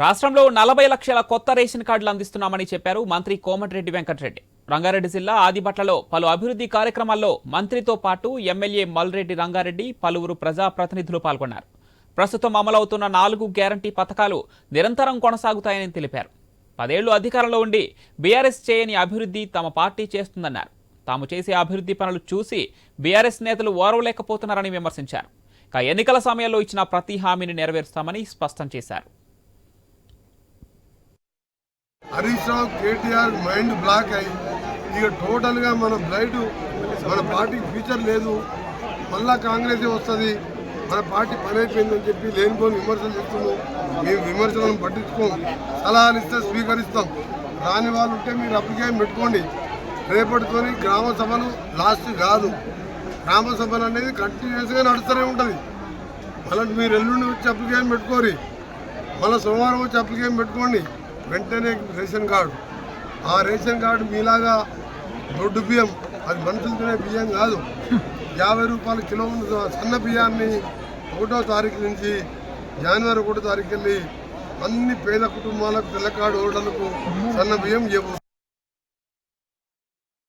రాష్ట్రంలో నలభై లక్షల కొత్త రేషన్ కార్డులు అందిస్తున్నామని చెప్పారు మంత్రి కోమటిరెడ్డి వెంకటరెడ్డి. రంగారెడ్డి జిల్లా ఆదిబట్లలో పలు అభివృద్ధి కార్యక్రమాల్లో మంత్రితో పాటు ఎమ్మెల్యే మల్రెడ్డి రంగారెడ్డి పలువురు ప్రజాప్రతినిధులు పాల్గొన్నారు. ప్రస్తుతం అమలవుతున్న నాలుగు గ్యారంటీ పథకాలు నిరంతరం కొనసాగుతాయని తెలిపారు. పదేళ్ళు అధికారంలో ఉండి బీఆర్ఎస్ చేయని అభివృద్ధి తమ పార్టీ చేస్తుందన్నారు. తాము చేసే అభివృద్ధి పనులు చూసి బీఆర్ఎస్ నేతలు ఓర్వలేకపోతున్నారని విమర్శించారు. ఇక ఎన్నికల సమయంలో ఇచ్చిన ప్రతి హామీని నెరవేరుస్తామని స్పష్టం చేశారు. హరీష్ రావు కేటీఆర్ మైండ్ బ్లాక్ అయ్యి ఇక టోటల్గా మన బ్లైడ్ మన పార్టీకి ఫ్యూచర్ లేదు. మళ్ళా కాంగ్రెస్ వస్తుంది? మన పార్టీ పని అయిపోయిందని చెప్పి లేనిపోని విమర్శలు చేస్తున్నాం. మేము విమర్శలను పట్టించుకోం. సలహాలు ఇస్తే స్వీకరిస్తాం. రాని వాళ్ళు ఉంటే మీరు అప్లికేషన్ పెట్టుకోండి. రేపటితోని గ్రామ సభలు లాస్ట్ కాదు. గ్రామ సభలు అనేది కంటిన్యూస్గా నడుస్తూనే ఉంటుంది. మళ్ళీ మీరు ఎల్లుండి వచ్చి అప్లికేషన్ పెట్టుకోరి. మళ్ళీ సోమవారం వచ్చి అప్లికేషన్ పెట్టుకోండి. వెంటనే రేషన్ కార్డు. ఆ రేషన్ కార్డు మీలాగా దొడ్డు బియ్యం అది మనుషులు తినే బియ్యం కాదు. యాభై రూపాయల కిలో సన్న బియ్యాన్ని ఒకటో తారీఖు నుంచి జనవరి ఒకటో తారీఖు వెళ్ళి అన్ని పేద కుటుంబాలకు పిల్లకాడు ఓడలకు సన్న బియ్యం ఇవ్వు